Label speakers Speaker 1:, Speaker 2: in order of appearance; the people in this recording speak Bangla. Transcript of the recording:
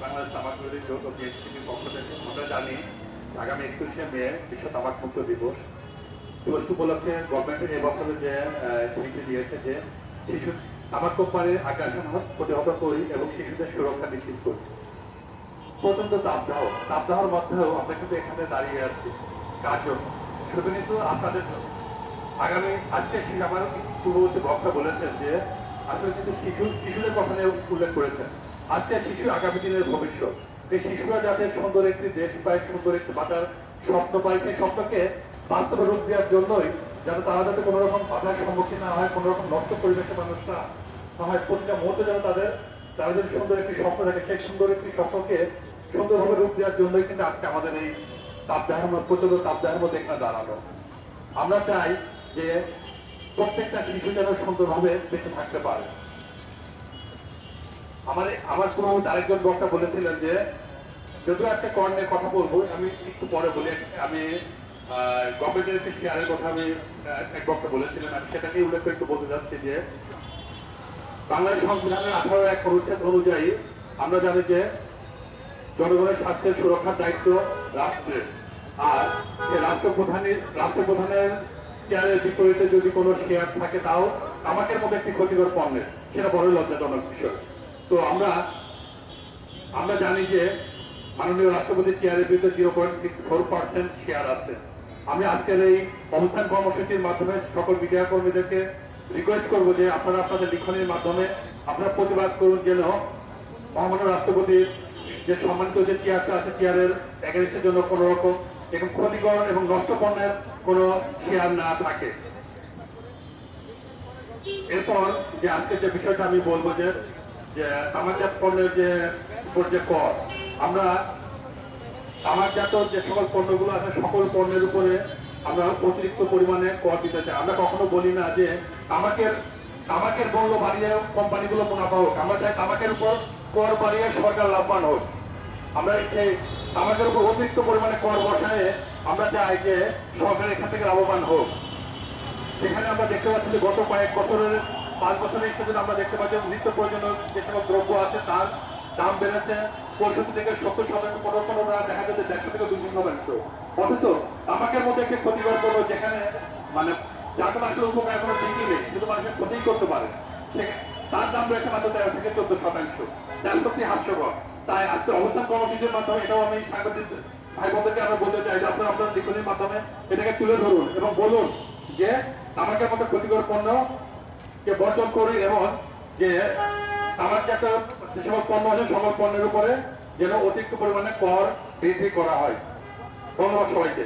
Speaker 1: বাংলাদেশ তামাক বিরোধী যৌথ বিএনপির পক্ষ থেকে আমরা জানি আগামী একুশে মে বিশ্ব তামাক মুক্ত দিবস। দিবসটি উপলক্ষে গভর্নমেন্টের যে নীতি দিয়েছে যে শিশু তামাক কোম্পানির আগ্রাসন প্রতিহত করি এবং শিশুদের সুরক্ষা নিশ্চিত করি। প্রচণ্ড তাপদাহ। তাপদাহর মধ্যেও আমরা কিন্তু এখানে দাঁড়িয়ে আছি। কার শুধু কিন্তু আপনাদের জন্য। আগামী, আজকে আমার পূর্ববর্তী বক্তা বলেছেন যে, আসলে কিন্তু শিশু, শিশুদের কথা উল্লেখ করেছেন। আজকে শিশু আগামী দিনের ভবিষ্যৎ। এই শিশুরা যাতে সুন্দর একটি দেশ পায়, সুন্দর একটি বাঁচার স্বপ্ন পায়, সেই স্বপ্নকে বাস্তবে রূপ দেওয়ার জন্যই যাতে তারা যাতে কোনো রকম বাধার সম্মুখীন না হয়, কোনো রকম নষ্ট পরিবেশে মানুষরা না হয়, প্রতিটা মুহূর্তে যেন তাদের, তারা যদি সুন্দর একটি স্বপ্ন থাকে সেই সুন্দর একটি স্বপ্নকে সুন্দরভাবে রূপ দেওয়ার জন্যই কিন্তু আজকে আমাদের এই তাপদাহের মধ্যে প্রচণ্ড তাপদাহের মধ্যে এখানে দাঁড়ানো আমরা চাই যে প্রত্যেকটা শিশু যেন সুন্দরভাবে বেঁচে থাকতে পারে। আমার আমার কোনো আরেকজন বক্তা বলেছিলেন যে, যদিও একটা কর নিয়ে কথা বলব, আমি একটু পরে বলি, আমি গভর্নমেন্টের একটি শেয়ারের কথা আমি এক বক্তা বলেছিলেন, আমি সেটাকেই উল্লেখ একটু বলতে চাচ্ছি যে, বাংলাদেশ সংবিধানের আঠারো এক অনুচ্ছেদ অনুযায়ী আমরা জানি যে, জনগণের স্বাস্থ্যের সুরক্ষার দায়িত্ব রাষ্ট্রের। আর রাষ্ট্রপ্রধানের রাষ্ট্রপ্রধানের শেয়ারের বিপরীতে যদি কোনো শেয়ার থাকে তাও আমাকের মধ্যে একটি ক্ষতিকর পণ্যের, সেটা বড় লজ্জাজনক বিষয়। তো আমরা আমরা জানি যে মাননীয় রাষ্ট্রপতি চেয়ারের বিরুদ্ধে zero point six four percent share আছে। আমি আজকের এই অবস্থান কর্মসূচির মাধ্যমে সকল মিডিয়া কর্মীদেরকে রিকোয়েস্ট করব যে আপনারা আপনাদের লিখনের মাধ্যমে আপনারা প্রতিবাদ করুন যেন মহামান্য রাষ্ট্রপতির যে সম্মানিত যে চেয়ারটা আছে চেয়ারের এগেন্সের জন্য কোনো রকম এবং ক্ষতিকর এবং নষ্ট পণ্যের কোনো শেয়ার না থাকে। এরপর যে আজকে যে বিষয়টা আমি বলব যে যে তামাকজাত পণ্যের যে উপর যে কর, আমরা তামাকজাত যে সকল পণ্যগুলো আছে, সকল পণ্যের উপরে আমরা অতিরিক্ত পরিমাণে কর দিতে চাই। আমরা কখনো বলি না যে আমাকে তামাকের মূল্য বাড়িয়ে কোম্পানিগুলো মুনাফা হোক, আমরা চাই তামাকের উপর কর বাড়িয়ে সরকার লাভবান হোক। আমরা এই তামাকের উপর অতিরিক্ত পরিমাণে কর বসায় আমরা চাই যে সরকার এখান থেকে লাভবান হোক। সেখানে আমরা দেখতে পাচ্ছি যে গত কয়েক বছরের পাঁচ বছরের হিসেবে আমরা দেখতে পাচ্ছি নিত্য প্রয়োজনীয় যে সকল দ্রব্য আছে, তার দাম বেড়েছে পঁয়ষট্টি থেকে সত্তর শতাংশ কোনো দেখা যাচ্ছে দেড়শো থেকে দুশো শতাংশ। অথচ তামাকের মধ্যে একটি ক্ষতিকর করল যেখানে মানে যাতে মানুষের উপকার কোনো দিকই নেই, কিন্তু মানুষের ক্ষতিই করতে পারে। তার দাম রয়েছে মাত্র তেরো থেকে চোদ্দ শতাংশ। যার সত্যি হাস্যকর। তাই আজকে অবস্থান কর্মসূচির মাধ্যমে এটাও আমি সাংবাদিক ভাই বোনদেরকে আমরা বলতে চাই যে আপনারা আপনার লিখনির মাধ্যমে এটাকে তুলে ধরুন এবং বলুন যে তামাকের মতো ক্ষতিকর পণ্য কে বর্জন করি এমন যে আমার যে একটা যে সকল পণ্য আছে সকল পণ্যের উপরে যেন অতিরিক্ত পরিমাণে কর বৃদ্ধি করা হয়। ধন্যবাদ সবাইকে।